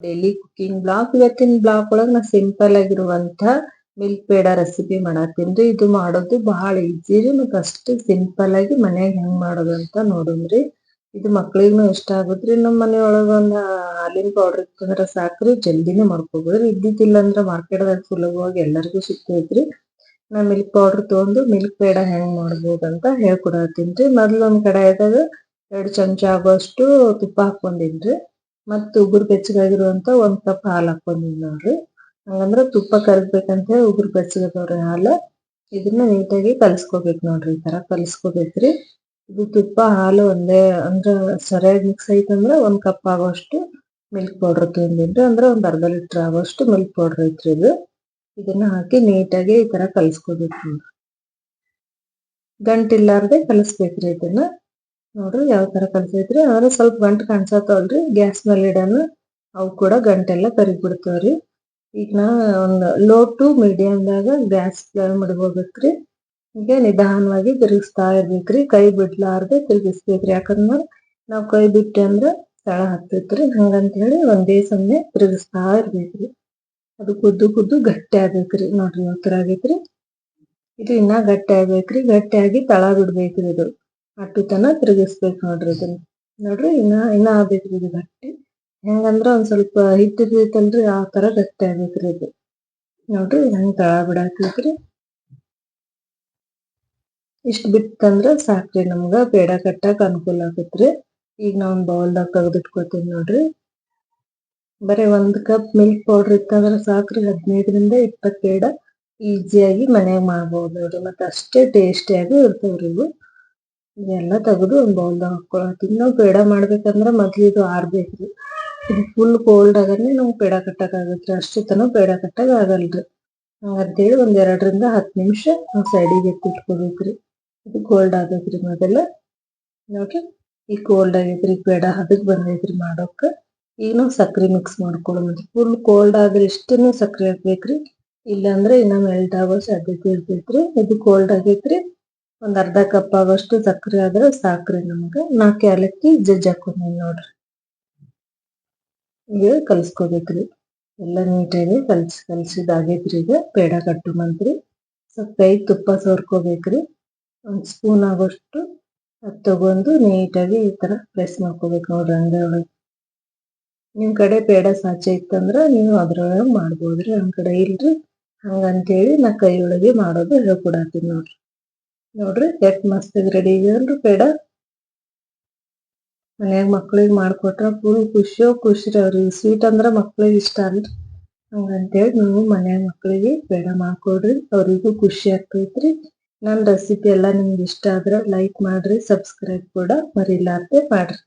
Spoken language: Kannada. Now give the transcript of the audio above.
ಡೈಲಿ ಕುಕಿಂಗ್ ಬ್ಲಾಗ್ ಇವತ್ತಿನ ಬ್ಲಾಗ್ ಒಳಗ್ ನಾ ಸಿಂಪಲ್ ಆಗಿರುವಂತ ಮಿಲ್ಕ್ ಪೇಡ ರೆಸಿಪಿ ಮಾಡತ್ತೀನಿ ಇದು ಮಾಡೋದು ಬಹಳ ಈಜಿ ರೀ. ಮತ್ತ್ ಅಷ್ಟು ಸಿಂಪಲ್ ಆಗಿ ಮನ್ಯಾಗ ಹೆಂಗ್ ಮಾಡೋದು ಅಂತ ನೋಡೋಣ್ರಿ ಇದು ಮಕ್ಳಿಗೂ ಇಷ್ಟ ಆಗುತ್ತೆ ರೀ ನಮ್ಮ ಮನೆಯೊಳಗ ಒಂದ್ ಹಾಲಿನ ಪೌಡರ್ ಇತ್ತಂದ್ರ ಸಾಕ್ರಿ ಜಲ್ದಿನೇ ಮಾಡ್ಕೋಬಹುದ್ರಿ ಇದ್ದಿದ್ದಿಲ್ಲ ಅಂದ್ರ ಮಾರ್ಕೆಟ್ ದಾಗ ಸುಲಭವಾಗಿ ಎಲ್ಲರಿಗೂ ಸಿಗ್ತೈತ್ರಿ ನಾ ಮಿಲ್ಕ್ ಪೌಡರ್ ತಗೊಂಡು ಮಿಲ್ಕ್ ಪೇಡ ಹೆಂಗ್ ಮಾಡ್ಬೋದು ಅಂತ ಹೇಳ್ಕೊಡತ್ತೀನ್ರಿ ಮೊದ್ಲು ಒಂದ್ ಕಡಾಯದಾಗ ಎರಡ್ ಚಮಚ ಆಗುವಷ್ಟು ತುಪ್ಪ ಹಾಕೊಂಡಿನ್ರಿ ಮತ್ತ್ ಉಗುರು ಬೆಚ್ಚಗಾಗಿರುವಂತ ಒಂದ್ ಕಪ್ ಹಾಲ್ ಹಾಕೊಂಡಿನ್ ನೋಡ್ರಿ ಹಂಗಂದ್ರ ತುಪ್ಪ ಕರಗ್ಬೇಕಂತ ಹೇಳಿ ಉಗುರು ಬೆಚ್ಚಗದವ್ರಿ ಹಾಲ ಇದನ್ನ ನೀಟಾಗಿ ಕಲಸ್ಕೋಬೇಕ್ ನೋಡ್ರಿ ಈ ತರ ಕಲಸ್ಕೋಬೇಕ್ರಿ. ಇದು ತುಪ್ಪ ಹಾಲು ಒಂದೇ ಅಂದ್ರ ಸರಿಯಾಗಿ ಮಿಕ್ಸ್ ಐತಂದ್ರ ಒಂದ್ ಕಪ್ ಆಗೋಷ್ಟು ಮಿಲ್ಕ್ ಪೌಡರ್ ತಗೊಂಡಿನ್ರಿ. ಅಂದ್ರ ಒಂದ್ ಅರ್ಧ ಲೀಟರ್ ಆಗೋಷ್ಟು ಮಿಲ್ಕ್ ಪೌಡರ್ ಐತ್ರಿ ಇದು. ಇದನ್ನ ಹಾಕಿ ನೀಟಾಗಿ ಈ ತರ ಕಲಸ್ಕೋಬೇಕು ಗಂಟಿಲ್ಲಾರ್ದೆ ಕಲಸ್ಬೇಕ್ರಿ ಇದನ್ನ. ನೋಡ್ರಿ ಯಾವ ತರ ಕಲ್ಸೈತ್ರಿ ಆದ್ರೆ ಸ್ವಲ್ಪ ಗಂಟು ಕಾಣ್ಸತ್ತವಲ್ರಿ ಗ್ಯಾಸ್ ಮೇಲೆ ಇಡೋಣ ಅವು ಕೂಡ ಗಂಟೆಲ್ಲ ಕರಿಬಿಡ್ತಾವ್ರಿ. ಈಗ ನಾ ಒಂದು ಲೋ ಟು ಮೀಡಿಯಂ ದಾಗ ಗ್ಯಾಸ್ ಫ್ಲೇಮ್ ಇಡ್ಬೋಬೇಕ್ರಿ ಹೀಗೆ ನಿಧಾನವಾಗಿ ತಿರುಗಿಸ್ತಾ ಇರ್ಬೇಕ್ರಿ. ಕೈ ಬಿಡ್ಲಾರ್ದೆ ತಿರುಗಿಸ್ಬೇಕ್ರಿ. ಯಾಕಂದ್ರೆ ನಾವು ಕೈ ಬಿಟ್ಟೆ ಅಂದ್ರೆ ತಳ ಹತ್ತೈತ್ರಿ. ಹಂಗಂತ ಹೇಳಿ ಒಂದೇ ಸಮನೆ ತಿರುಗಿಸ್ತಾ ಇರ್ಬೇಕ್ರಿ. ಅದು ಕುದ್ದು ಕುದ್ದು ಗಟ್ಟಿ ಆಗ್ಬೇಕ್ರಿ. ನೋಡ್ರಿ ಯಾವ ತರ ಆಗೈತ್ರಿ. ಇದು ಇನ್ನ ಗಟ್ಟಿ ಆಗ್ಬೇಕ್ರಿ. ಗಟ್ಟಿ ಆಗಿ ತಳ ಬಿಡ್ಬೇಕ್ರಿ ಇದು. ಅಟ್ಟು ತನ ತಿರುಗಿಸ್ಬೇಕ್ ನೋಡ್ರಿ ಇದನ್ನ. ನೋಡ್ರಿ, ಇನ್ನ ಇನ್ನ ಆಗ್ಬೇಕ್ರಿ ಇದು ಗಟ್ಟಿ. ಹೆಂಗಂದ್ರ ಒಂದ್ ಸ್ವಲ್ಪ ಹಿಟ್ಟು ಇರ್ತೈತಲ್ರಿ ಆ ತರ ಗಟ್ಟಿ ಆಗ್ಬೇಕ್ರಿ ಇದು. ನೋಡ್ರಿ, ಹೆಂಗ್ ತಳ ಬಿಡಾಕೈತ್ರಿ ಇಷ್ಟ ಬಿತ್ತಂದ್ರ ಸಾಕ್ರಿ, ನಮ್ಗ ಪೇಡ ಕಟ್ಟಾಕ ಅನುಕೂಲ ಆಗತ್ರಿ ಈಗ ನಾವ್ ಒಂದ್ ಬೌಲ್ದಾಗ ತೆಗೆದಿಟ್ಕೋತೀನಿ ನೋಡ್ರಿ. ಬರೀ ಒಂದ್ ಕಪ್ ಮಿಲ್ಕ್ ಪೌಡರ್ ಇತ್ತಂದ್ರ ಸಾಕ್ರಿ, ಹದಿನೈದರಿಂದ ಇಪ್ಪತ್ ಪೇಡ ಈಸಿಯಾಗಿ ಮನ್ಯಾಗ ಮಾಡ್ಬೋದು ನೋಡ್ರಿ. ಮತ್ತೆ ಅಷ್ಟೇ ಟೇಸ್ಟಿಯಾಗಿ ಇರ್ತಾವ್ರಿ ಇವು. ಇದೆಲ್ಲ ತೆಗೆದು ಒಂದ್ ಬೌಲ್ದಾಗ ಹಾಕೊಳತ್ತೀನಿ ನಾವು ಪೇಡ ಮಾಡ್ಬೇಕಂದ್ರೆ ಮೊದ್ಲು ಇದು ಆರ್ಬೇಕ್ರಿ. ಇದು ಫುಲ್ ಕೋಲ್ಡ್ ಆಗನೆ ನಾವು ಪೇಡ ಕಟ್ಟಕ್ಕಾಗತ್ತೆ ಅಷ್ಟು ತನ ಪೇಡ ಕಟ್ಟಕ್ ಆಗಲ್ರಿ. ಅಂತೇಳಿ ಒಂದ್ ಎರಡರಿಂದ ಹತ್ತು ನಿಮಿಷ ಸೈಡಿಗೆ ಎತ್ತಿಟ್ಕೋಬೇಕ್ರಿ ಇದು ಕೋಲ್ಡ್ ಆಗೈತ್ರಿ ಮೊದಲ. ನೋಡ್ರಿ ಈ ಕೋಲ್ಡ್ ಆಗೈತ್ರಿ ಪೇಡ ಹದಕ್ ಬಂದೈತ್ರಿ ಮಾಡೋಕ. ಈಗ ನಾವು ಸಕ್ರೆ ಮಿಕ್ಸ್ ಮಾಡ್ಕೊಳ್ಳೋದು ಫುಲ್ ಕೋಲ್ಡ್ ಆದ್ರೆ ಇಷ್ಟನ್ನು ಸಕ್ರೆ ಹಾಕ್ಬೇಕ್ರಿ. ಇಲ್ಲಾಂದ್ರೆ ಇನ್ನ ಮೆಲ್ಟ್ ಆಗೋ ಸಾಧ್ಯತೆ ಇರ್ತೈತ್ರಿ. ಇದು ಕೋಲ್ಡ್ ಆಗೈತ್ರಿ. ಒಂದ್ ಅರ್ಧ ಕಪ್ ಆಗೋಷ್ಟು ಸಕ್ಕರೆ ಆದ್ರೆ ಸಾಕ್ರಿ ನಮ್ಗೆ. ನಾಲ್ಕು ಏಲಕ್ಕಿ ಜಜ್ಜ್ ನೋಡ್ರಿ. ಈಗ ಕಲ್ಸ್ಕೋಬೇಕ್ರಿ. ಎಲ್ಲ ನೀಟಾಗಿ ಕಲ್ಸ್, ಕಲ್ಸಿದಾಗೈತ್ರಿ ಈಗ. ಪೇಡ ಕಟ್ಟು ಮಂತ್ರಿ. ಸ್ವಲ್ಪ ಕೈ ತುಪ್ಪ ಸೋರ್ಕೋಬೇಕ್ರಿ. ಒಂದು ಸ್ಪೂನ್ ಆಗೋಷ್ಟು ಅದ್ ತಗೊಂಡು ನೀಟಾಗಿ ಈ ತರ ಪ್ರೆಸ್ ಮಾಡ್ಕೋಬೇಕು ನೋಡ್ರಿ ಅಂಗೈ ಒಳಗೆ ನಿಮ್ ಕಡೆ ಪೇಡ ಸಾಚೆ ಇತ್ತಂದ್ರೆ ನೀವು ಅದ್ರೊಳಗೆ ಮಾಡ್ಬೋದ್ರಿ. ನಮ್ ಕಡೆ ಇಲ್ರಿ. ಹಂಗಂತೇಳಿ ನಾ ಕೈ ಒಳಗೆ ಮಾಡೋದು ಹೇಳ್ಕೊಡತ್ತೀನಿ ನೋಡ್ರಿ. ನೋಡ್ರಿ ಎಟ್ ಮಸ್ತ್ ರೆಡಿ ಇದೆಯಲ್ರಿ ಪೇಡ ಮನ್ಯಾಗ ಮಕ್ಳಿಗೆ ಮಾಡ್ಕೊಟ್ರ ಫುಲ್ ಖುಷಿಯೋ ಖುಷಿ ಅವ್ರಿಗೆ. ಸ್ವೀಟ್ ಅಂದ್ರ ಮಕ್ಳಿಗೆ ಇಷ್ಟ ಅಲ್ರಿ. ಹಂಗಂತೇಳಿ ನೀವು ಮನ್ಯಾಗ ಮಕ್ಳಿಗೆ ಪೇಡ ಮಾಡ್ಕೊಡ್ರಿ, ಅವರಿಗೂ ಖುಷಿ ಆಗ್ತೈತ್ರಿ. ನನ್ನ ರೆಸಿಪಿ ಎಲ್ಲಾ ನಿಮ್ಗೆ ಇಷ್ಟ ಆದ್ರೆ ಲೈಕ್ ಮಾಡ್ರಿ ಸಬ್ಸ್ಕ್ರೈಬ್ ಕೂಡ ಮರಿಲಾರ್ದೆ ಮಾಡ್ರಿ.